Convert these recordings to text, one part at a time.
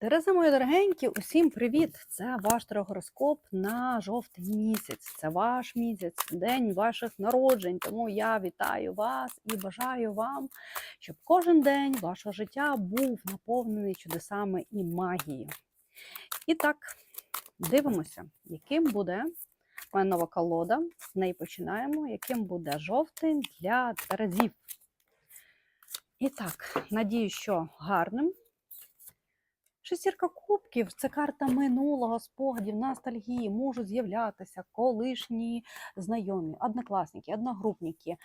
Терези, мої дорогенькі, усім привіт! Це ваш гороскоп на жовтий місяць. Це ваш місяць, день ваших народжень. Тому я вітаю вас і бажаю вам, щоб кожен день вашого життя був наповнений чудесами і магією. І так, дивимося, яким буде моя нова колода. З неї починаємо, яким буде жовтий для терезів. І так, надію, що гарним. Шестірка кубків це карта минулого, спогадів, ностальгії, можуть з'являтися колишні знайомі, однокласники, одногрупники, е,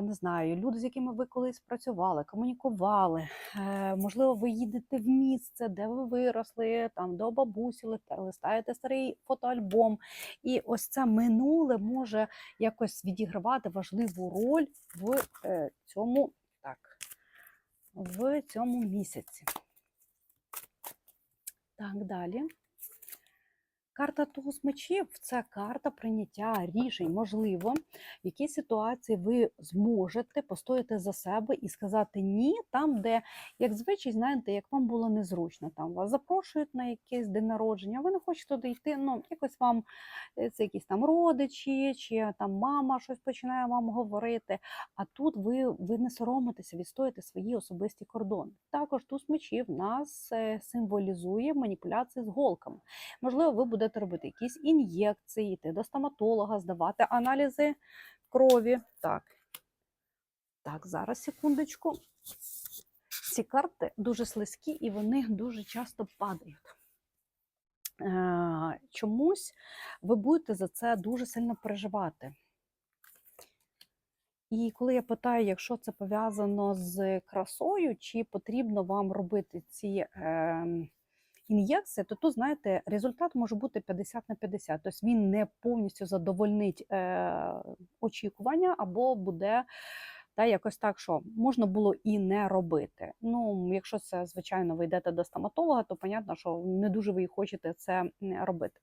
не знаю, люди, з якими ви колись працювали, комунікували. Е, можливо, ви їдете в місце, де ви виросли, там до бабусі листаєте старий фотоальбом. І ось це минуле може якось відігравати важливу роль в е, цьому так, в цьому місяці. Так, далі. Карта туз мечів це карта прийняття рішень. Можливо, в якій ситуації ви зможете постояти за себе і сказати ні, там, де, як звичай, знаєте, як вам було незручно. Там вас запрошують на якийсь день народження, ви не хочете туди йти. Ну, якось вам е, це якісь там родичі, чи там мама щось починає вам говорити. А тут ви, ви не соромитеся, відстоїте свої особисті кордони. Також туз мечів нас е, символізує маніпуляції з голками. Можливо, ви будете робити якісь ін'єкції, йти до стоматолога, здавати аналізи крові. Так, так, зараз секундочку. Ці карти дуже слизькі і вони дуже часто падають. Е, Чомусь ви будете за це дуже сильно переживати. І коли я питаю, якщо це пов'язано з красою, чи потрібно вам робити ці е, ін'єкції, то тут, знаєте, результат може бути 50 на 50. Тобто він не повністю задовольнить е, очікування, або буде та якось так, що можна було і не робити. Ну, якщо це, звичайно, ви йдете до стоматолога, то понятно, що не дуже ви і хочете це робити.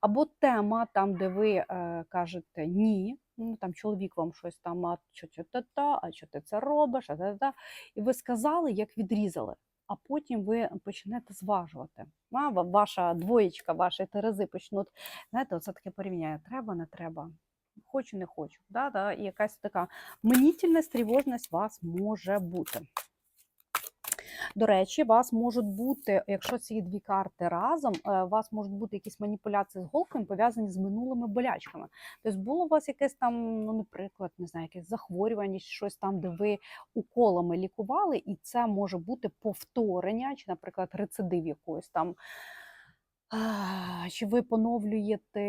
Або тема, там, де ви е, кажете ні, ну там чоловік вам щось там, а що це та, а що ти це робиш, а та-та. І ви сказали, як відрізали. А потім ви почнете зважувати. Ваша двоєчка, ваші терези почнуть, знаєте, оце таке порівняння: треба, не треба, хочу, не хочу. Да, да, і якась така мнітельність, тривожність у вас може бути. До речі, вас можуть бути, якщо ці дві карти разом, е, у вас можуть бути якісь маніпуляції з голками пов'язані з минулими болячками. Тобто було у вас якесь там, ну, наприклад, не знаю, якесь захворювання, щось там, де ви уколами лікували, і це може бути повторення, чи, наприклад, рецидив якоїсь там, чи ви поновлюєте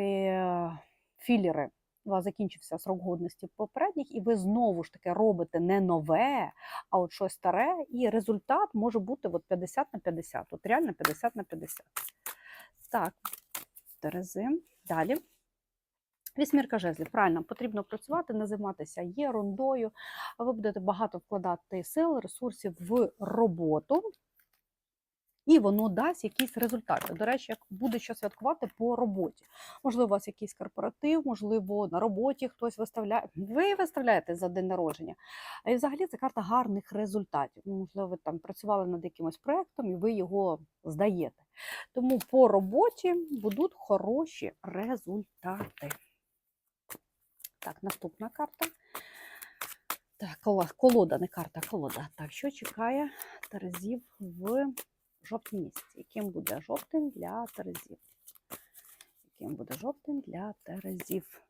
філери. У вас закінчився срок годності попередніх, і ви знову ж таки робите не нове, а от щось старе, і результат може бути от 50 на 50. От реально 50 на 50. Так, Терези. Далі. Вісьмірка жезлів. Правильно, потрібно працювати, не займатися ерундою. а Ви будете багато вкладати сил, ресурсів в роботу. І воно дасть якісь результати. До речі, як буде що святкувати по роботі. Можливо, у вас якийсь корпоратив, можливо, на роботі хтось виставляє. Ви виставляєте за день народження. А і взагалі це карта гарних результатів. Ну, Можливо, ви там працювали над якимось проєктом і ви його здаєте. Тому по роботі будуть хороші результати. Так, наступна карта. Так, колода, не карта, колода. Так, що чекає Терезів в жовтні місяці? Яким буде жовтень для Терезів? Яким буде жовтень для Терезів?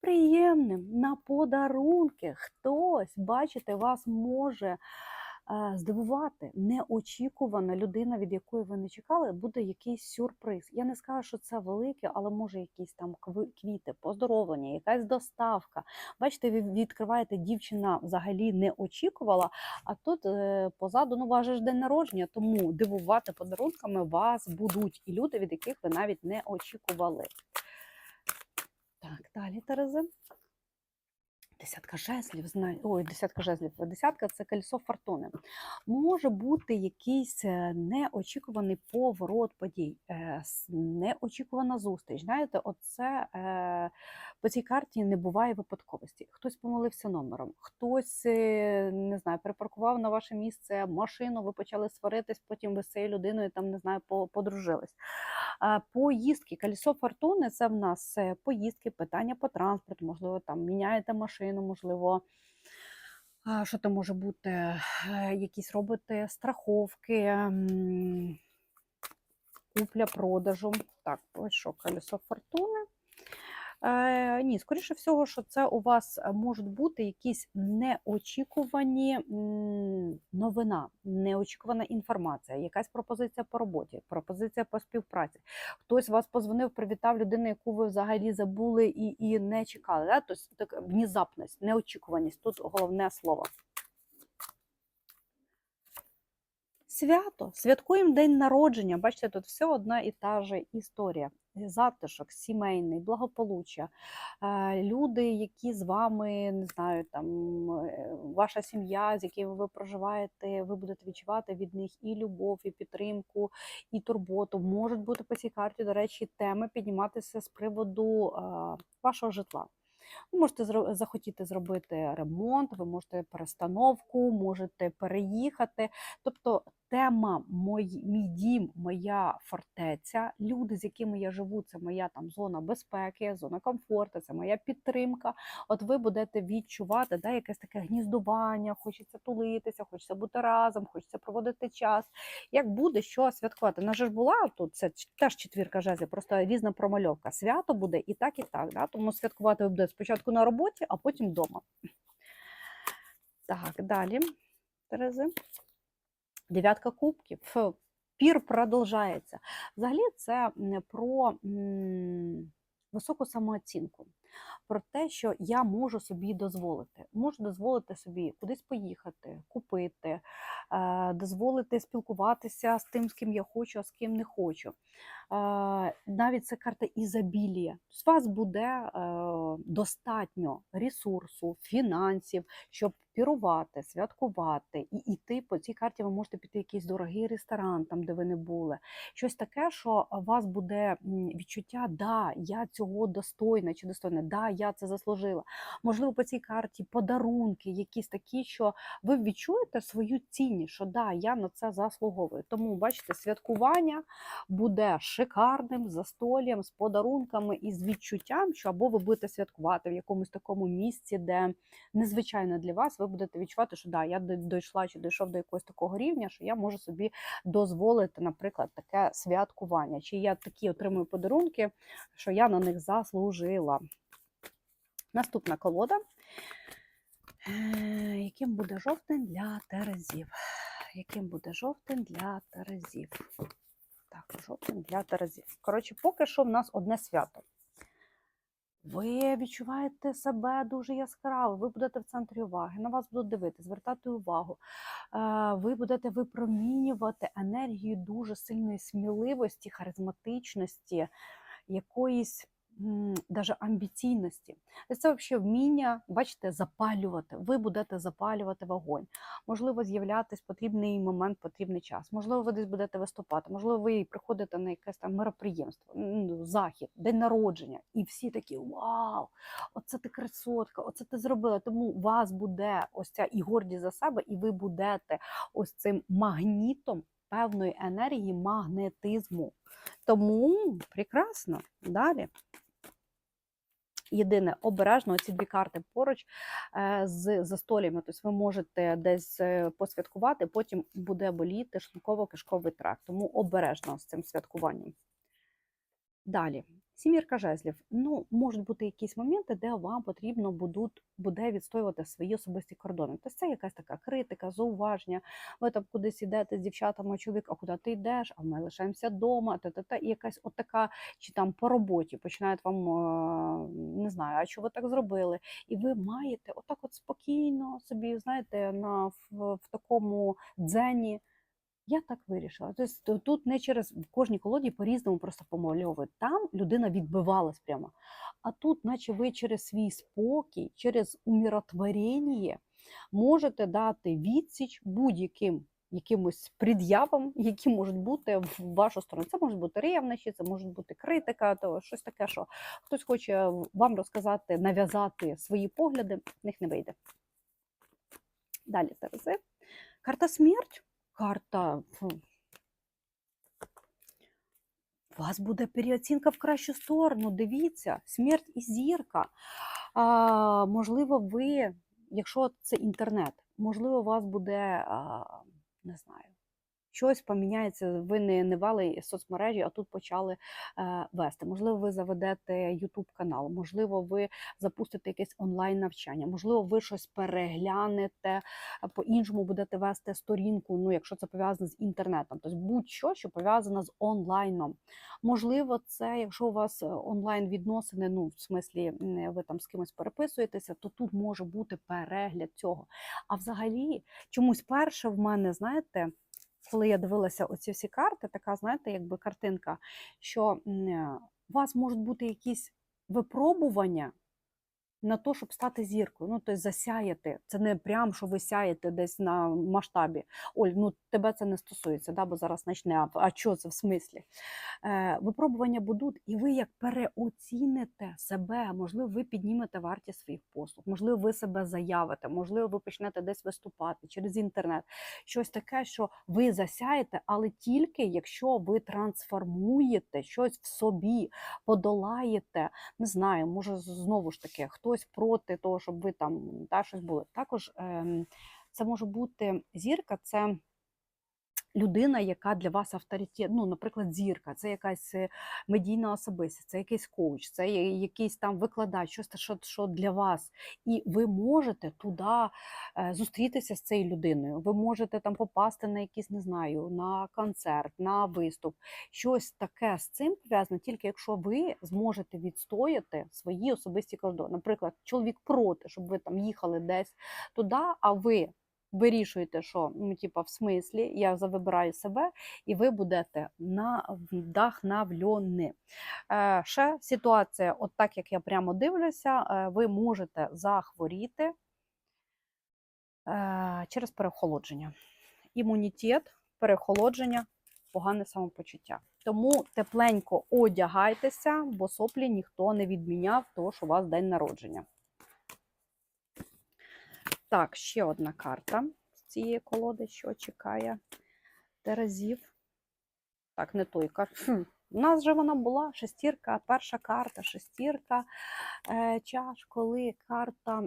Приємним на подарунки. Хтось, бачите, вас може здивувати. Неочікувана людина, від якої ви не чекали, буде якийсь сюрприз. Я не скажу, що це велике, але може якісь там квіти, поздоровлення, якась доставка. Бачите, ви відкриваєте, дівчина взагалі не очікувала, а тут е, позаду ну, ваш ж день народження, тому дивувати подарунками вас будуть і люди, від яких ви навіть не очікували. Так, далі, Терези. Десятка жезлів, знаю. Ой, десятка жезлів. Десятка це кольцо фортуни. Може бути якийсь е, неочікуваний поворот подій, е, неочікувана зустріч. Знаєте, оце е, по цій карті не буває випадковості. Хтось помилився номером, хтось не знаю, припаркував на ваше місце машину, ви почали сваритись, потім ви з цією людиною там не знаю, подружились. Поїздки, колесо фортуни це в нас поїздки, питання по транспорту, можливо, там міняєте машину, можливо, що там може бути, е, якісь робити страховки, купля-продажу. Так, ось що колесо фортуни. Е, ні, скоріше всього, що це у вас е, можуть бути якісь неочікувані новина, неочікувана інформація, якась пропозиція по роботі, пропозиція по співпраці. Хтось вас позвонив, привітав людину, яку ви взагалі забули і, і не чекали. Да? Тобто так, внезапність, неочікуваність тут головне слово. Свято, святкуємо день народження. Бачите, тут все одна і та же історія. Затишок, сімейний, благополуччя, е, люди, які з вами, не знаю, там е, ваша сім'я, з якими ви проживаєте, ви будете відчувати від них і любов, і підтримку, і турботу. Можуть бути по цій карті, до речі, теми підніматися з приводу е, вашого житла. Ви можете захотіти зробити ремонт, ви можете перестановку, можете переїхати. Тобто тема мой, мій дім, моя фортеця, люди, з якими я живу, це моя там зона безпеки, зона комфорту, це моя підтримка. От ви будете відчувати да, якесь таке гніздування, хочеться тулитися, хочеться бути разом, хочеться проводити час. Як буде що святкувати? Наша ж була тут, це теж четвірка жезлів, просто різна промальовка. Свято буде і так, і так. Да? Тому святкувати ви будете спочатку на роботі, а потім вдома. Так, далі. Терези. Дев'ятка кубків. Пір продовжається. Взагалі, це про високу самооцінку, про те, що я можу собі дозволити. Можу дозволити собі кудись поїхати, купити, е, дозволити спілкуватися з тим, з ким я хочу, а з ким не хочу. Е, Навіть це карта ізобілія. З вас буде е, достатньо ресурсу, фінансів, щоб пірувати, святкувати і йти по цій карті. Ви можете піти в якийсь дорогий ресторан, там де ви не були. Щось таке, що у вас буде відчуття, да, я цього достойна чи достойна, да, я це заслужила. Можливо, по цій карті подарунки, якісь такі, що ви відчуєте свою цінність, що да, я на це заслуговую. Тому бачите, святкування буде шикарним застоллям з подарунками і з відчуттям, що або ви будете святкувати в якомусь такому місці, де незвичайно для вас, ви будете відчувати, що да, я дійшла чи дійшов до якогось такого рівня, що я можу собі дозволити, наприклад, таке святкування, чи я такі отримую подарунки, що я на них заслужила. Наступна колода. Е, Яким буде жовтень для Терезів? Яким буде жовтень для Терезів? Так, жовтень для Терезів. Коротше, поки що в нас одне свято. Ви відчуваєте себе дуже яскраво, ви будете в центрі уваги, на вас будуть дивитися, звертати увагу. Е, Ви будете випромінювати енергію дуже сильної сміливості, харизматичності, якоїсь даже амбіційності. Це взагалі вміння, бачите, запалювати. Ви будете запалювати вогонь. Можливо, з'являтись потрібний момент, потрібний час. Можливо, ви десь будете виступати, можливо, ви приходите на якесь там мероприємство, ну, захід, день народження, і всі такі вау! Оце ти красотка, оце ти зробила. Тому у вас буде ось ця і гордість за себе, і ви будете ось цим магнітом певної енергії, магнетизму. Тому прекрасно. Далі. Єдине, обережно ці дві карти поруч е, з застоліями. Тобто ви можете десь е, посвяткувати, потім буде боліти шлунково-кишковий тракт. Тому обережно з цим святкуванням. Далі. Сімірка жезлів. Ну, можуть бути якісь моменти, де вам потрібно будуть, буде відстоювати свої особисті кордони. Тобто це якась така критика, зауваження. Ви там кудись йдете з дівчатами, чоловік, а куди ти йдеш? А ми лишаємося вдома, та-та-та. І якась отака, чи там по роботі починають вам не знаю, а що ви так зробили? І ви маєте отак от спокійно собі, знаєте, на в, в такому дзені Я так вирішила. Тобто тут не через в кожній колоді по-різному просто помальовують. Там людина відбивалась прямо. А тут, наче ви через свій спокій, через умиротворення можете дати відсіч будь-яким якимось пред'явам, які можуть бути в вашу сторону. Це можуть бути ревнощі, це може бути критика, то щось таке, що хтось хоче вам розказати, нав'язати свої погляди, в них не вийде. Далі Терези. Карта смерть. Карта. У вас буде переоцінка в кращу сторону. Дивіться, смерть і зірка. А, можливо, ви, якщо це інтернет, можливо, у вас буде, а, не знаю, щось поміняється. Ви не, не вели соцмережі, а тут почали е, вести. Можливо, ви заведете YouTube канал, можливо, ви запустите якесь онлайн навчання, можливо, ви щось переглянете, по-іншому будете вести сторінку, ну, якщо це пов'язано з інтернетом, тобто будь-що, що пов'язано з онлайном. Можливо, це, якщо у вас онлайн відносини, ну в смислі ви там з кимось переписуєтеся, то тут може бути перегляд цього. А взагалі, чомусь перше в мене, знаєте, коли я дивилася оці всі карти, така, знаєте, якби картинка, що е, у вас можуть бути якісь випробування на те, щоб стати зіркою, ну тобто засяяти. Це не прям, що ви сяєте десь на масштабі. Оль, ну тебе це не стосується, да, бо зараз почне. А, що це в смислі? Е, випробування будуть, і ви як переоціните себе, можливо, ви піднімете вартість своїх послуг, можливо, ви себе заявите, можливо, ви почнете десь виступати через інтернет. Щось таке, що ви засяєте, але тільки якщо ви трансформуєте щось в собі, подолаєте, не знаю, може знову ж таки хтось проти того, щоб ви там та, щось були. Також ем, це може бути зірка, це людина, яка для вас авторитет, ну, наприклад, зірка, це якась е, медійна особистість, це якийсь коуч, це якийсь там викладач, щось що, що для вас. І ви можете туди е, зустрітися з цією людиною. Ви можете там попасти на якийсь, не знаю, на концерт, на виступ. Щось таке з цим пов'язане, тільки якщо ви зможете відстояти свої особисті кордони. Наприклад, чоловік проти, щоб ви там їхали десь туди, а ви вирішуєте, що ну, типа, в смислі, я завибираю себе, і ви будете на вдохновлені. Е, ще ситуація, от так як я прямо дивлюся, е, ви можете захворіти е, через переохолодження. Імунітет, переохолодження, погане самопочуття. Тому тепленько одягайтеся, бо соплі ніхто не відміняв, того, що у вас день народження. Так, ще одна карта з цієї колоди, що чекає Терезів. Так, не той карт. У нас же вона була шестірка, перша карта, шестірка е, чаш, коли карта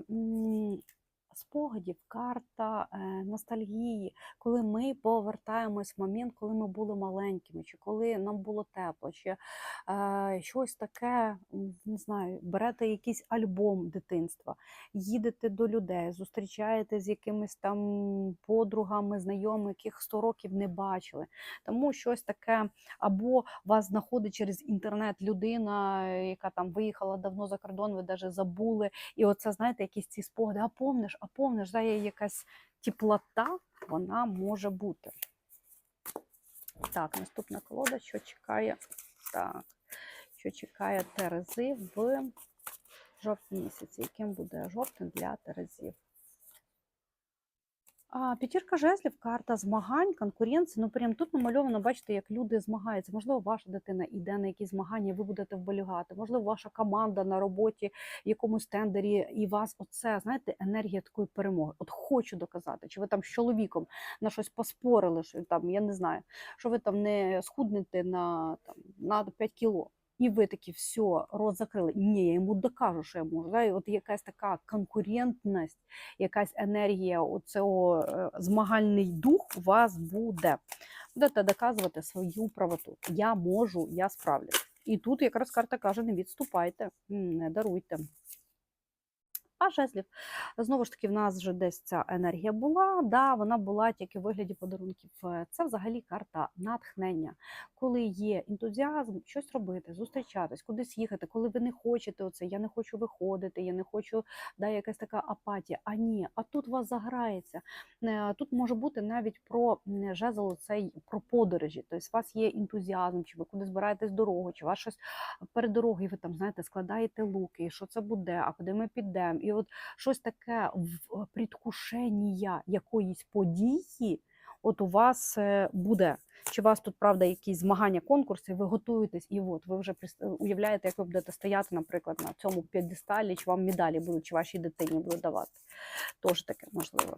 спогадів, карта е, ностальгії, коли ми повертаємось в момент, коли ми були маленькими, чи коли нам було тепло, чи е, щось таке, не знаю, берете якийсь альбом дитинства, їдете до людей, зустрічаєте з якимись там подругами, знайомими, яких 100 років не бачили. Тому щось таке, або вас знаходить через інтернет людина, яка там виїхала давно за кордон, ви навіть забули. І оце, знаєте, якісь ці спогади, а помниш, а повне ж дає якась теплота, вона може бути. Так, наступна колода, що чекає, так, що чекає Терези в жовтні місяці. Яким буде жовтень для Терезів? А, п'ятірка жезлів, карта змагань, конкуренції. Ну, прям тут намальовано, бачите, як люди змагаються. Можливо, ваша дитина йде на якісь змагання, ви будете вболівати. Можливо, ваша команда на роботі в якомусь тендері, і вас оце, знаєте, енергія такої перемоги. От хочу доказати, чи ви там з чоловіком на щось поспорили, що там, я не знаю, що ви там не схуднете на, там, на 5 кіло. І ви такі все, рот закрили. Ні, я йому докажу, що я можу. І от якась така конкурентність, якась енергія, оцього е, змагальний дух у вас буде. Будете доказувати свою правоту. Я можу, я справлюсь. І тут якраз карта каже: не відступайте, не даруйте. А жезлів, знову ж таки, в нас вже десь ця енергія була. Да, вона була тільки в вигляді подарунків. Е, Це взагалі карта натхнення, коли є ентузіазм щось робити, зустрічатись, кудись їхати, коли ви не хочете оце, я не хочу виходити, я не хочу, да, якась така апатія. А ні, а тут вас заграється. Е, Тут може бути навіть про жезл цей про подорожі. Тобто у вас є ентузіазм, чи ви куди збираєтесь дорогу, чи у вас щось перед дорогою, ви там знаєте, складаєте луки, що це буде, а куди ми підемо. І от щось таке в предвкушення якоїсь події. От у вас е, буде, чи у вас тут правда якісь змагання, конкурси, ви готуєтесь, і от ви вже уявляєте, як ви будете стояти, наприклад, на цьому п'єдесталі, чи вам медалі будуть, чи вашій дитині будуть давати. Тож таке можливо.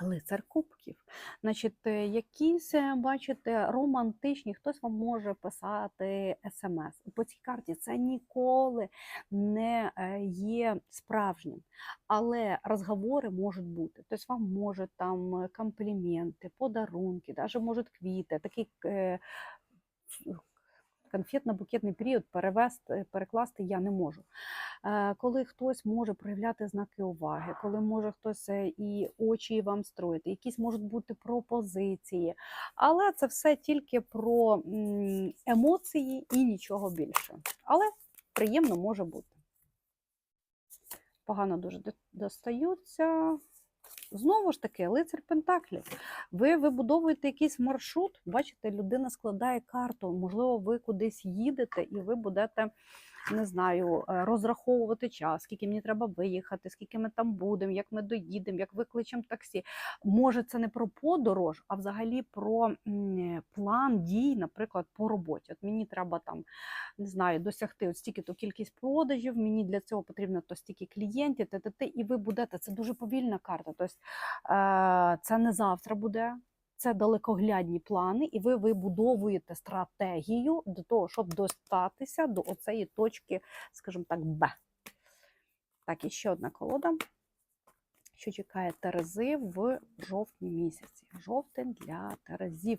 Лицар кубків. Значить, е, якісь, е, бачите, романтичні, хтось вам може писати смс. По цій карті це ніколи не е, є справжнім. Але розговори можуть бути. Тобто вам можуть там компліменти, подарунки, навіть можуть квіти, такий е, конфетно-букетний період перевести, перекласти я не можу. Е, Коли хтось може проявляти знаки уваги, коли може хтось е, і очі вам строїти, якісь можуть бути пропозиції, але це все тільки про емоції і нічого більше. Але приємно може бути. Погано дуже достаються. Знову ж таки, лицар Пентаклів. Ви вибудовуєте якийсь маршрут, бачите, людина складає карту. Можливо, ви кудись їдете і ви будете, не знаю, е, розраховувати час, скільки мені треба виїхати, скільки ми там будемо, як ми доїдемо, як викличемо таксі. Може, це не про подорож, а взагалі про план дій, наприклад, по роботі. От мені треба там, не знаю, досягти от стільки-то кількість продажів, мені для цього потрібно то стільки клієнтів, т-т-т, і ви будете. Це дуже повільна карта. Тобто е, це не завтра буде. Це далекоглядні плани, і ви вибудовуєте стратегію до того, щоб достатися до оцеї точки, скажімо так, Б. Так, і ще одна колода, що чекає Терези в жовтні місяці. Жовтень для Терезів.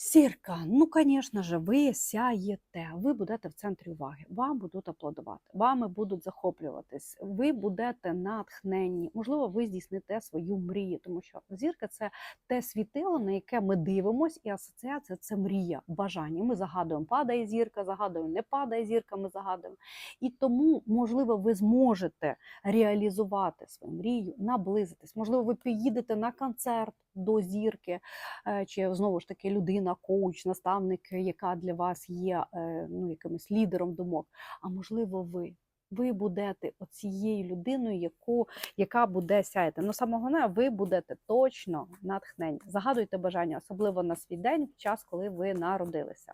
Сірка, ну, звісно ж, ви сяєте, ви будете в центрі уваги, вам будуть аплодувати, вами будуть захоплюватись, ви будете натхненні. Можливо, ви здійсните свою мрію, тому що зірка це те світило, на яке ми дивимося, і асоціація це мрія, бажання. Ми загадуємо, падає зірка, загадуємо, не падає зірка, ми загадуємо. І тому, можливо, ви зможете реалізувати свою мрію, наблизитись. Можливо, ви поїдете на концерт до зірки, е, чи знову ж таки людина, коуч, наставник, яка для вас є е, ну, якимось лідером думок. А можливо, ви. Ви будете оцією людиною, яку, яка буде сяяти. Ну, саме головне, ви будете точно натхнені. Загадуйте бажання, особливо на свій день, в час, коли ви народилися.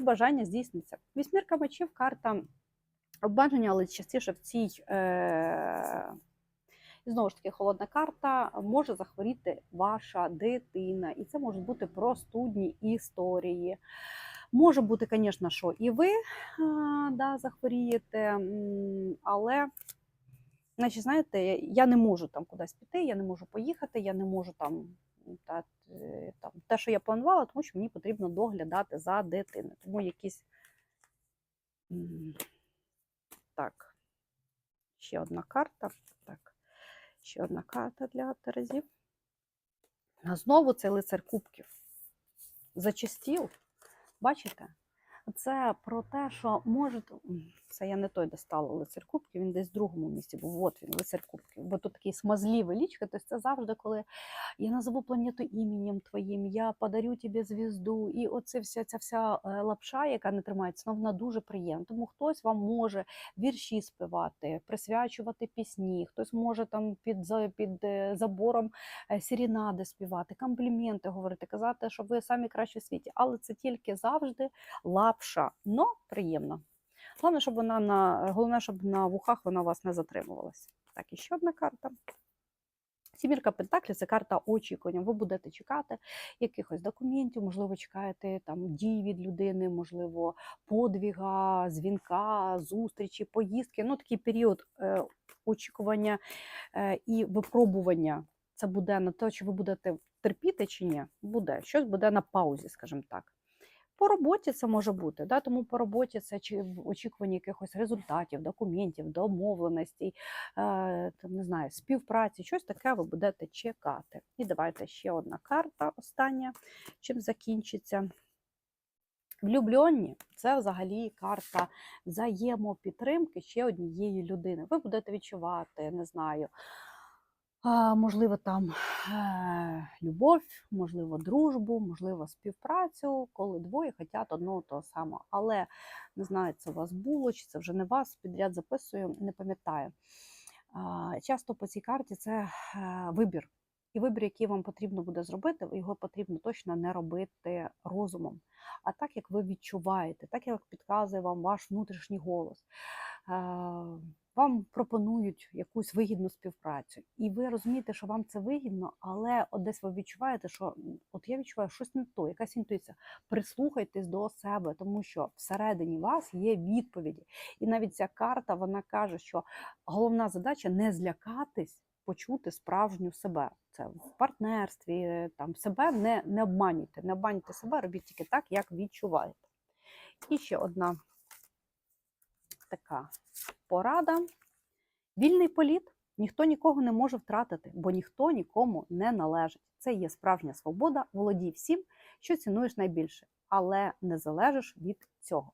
І бажання здійсниться. Вісьмірка мечів карта обмеження, але частіше в цій. Е- знову ж таки, холодна карта може захворіти ваша дитина, і це можуть бути простудні історії. Може бути, звісно, що і ви да, захворієте, але, значить, знаєте, я не можу там кудись піти, я не можу поїхати, я не можу там. Та, е, там те, що я планувала, тому що мені потрібно доглядати за дитиною. Тому якісь так, ще одна карта. Так. Ще одна карта для Терезів. А знову цей лицар кубків. Зачастів. Бачите? Це про те, що може. Це я не той достала лицар кубків, він десь в другому місці був. От він, лицар кубків. Бо тут такий смазливий лічка. Тобто це завжди, коли я назову планету іменем твоїм, я подарю тобі звізду. І оце вся ця вся е, лапша, яка не тримається, вона дуже приємна. Тому хтось вам може вірші співати, присвячувати пісні, хтось може там під, під е, забором е, серінади співати, компліменти говорити, казати, що ви самі кращі в світі. Але це тільки завжди лапша, но приємно. Головне, щоб вона на головне, щоб на вухах вона у вас не затримувалася. Так, і ще одна карта. Сімірка Пентаклів це карта очікування. Ви будете чекати якихось документів, можливо, чекаєте там дій від людини, можливо, подвіга, дзвінка, зустрічі, поїздки. Ну, такий період е, очікування е, і випробування. Це буде на те, чи ви будете терпіти чи ні. Буде щось буде на паузі, скажімо так. По роботі це може бути. Да? Тому по роботі це чи в очікуванні якихось результатів, документів, домовленостей, е, там, не знаю, співпраці, щось таке ви будете чекати. І давайте ще одна карта остання, чим закінчиться. Влюблені це взагалі карта взаємопідтримки ще однієї людини. Ви будете відчувати, не знаю, можливо, там е, любов, можливо, дружбу, можливо, співпрацю, коли двоє хочуть одного того самого. Але не знаю, це у вас було, чи це вже не вас, підряд записую, не пам'ятаю. Часто по цій карті це е, вибір. І вибір, який вам потрібно буде зробити, його потрібно точно не робити розумом, а так, як ви відчуваєте, так як підказує вам ваш внутрішній голос. Вам пропонують якусь вигідну співпрацю, і ви розумієте, що вам це вигідно, але от десь ви відчуваєте, що от я відчуваю щось не то, якась інтуїція. Прислухайтесь до себе, тому що всередині вас є відповіді. І навіть ця карта вона каже, що головна задача не злякатись, почути справжню себе. Це в партнерстві, там себе не, не обманюйте, не обманюйте себе, робіть тільки так, як відчуваєте. І ще одна така порада. Вільний політ ніхто нікого не може втратити, бо ніхто нікому не належить. Це є справжня свобода, володій всім, що цінуєш найбільше, але не залежиш від цього.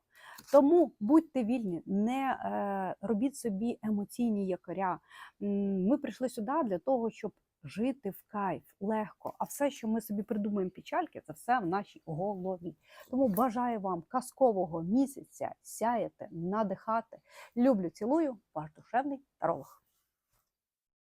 Тому будьте вільні, не е, робіть собі емоційні якоря. Ми прийшли сюди для того, щоб жити в кайф легко. А все, що ми собі придумаємо печальки, це все в нашій голові. Тому бажаю вам казкового місяця, сяяти, надихати. Люблю, цілую, ваш душевний таролог.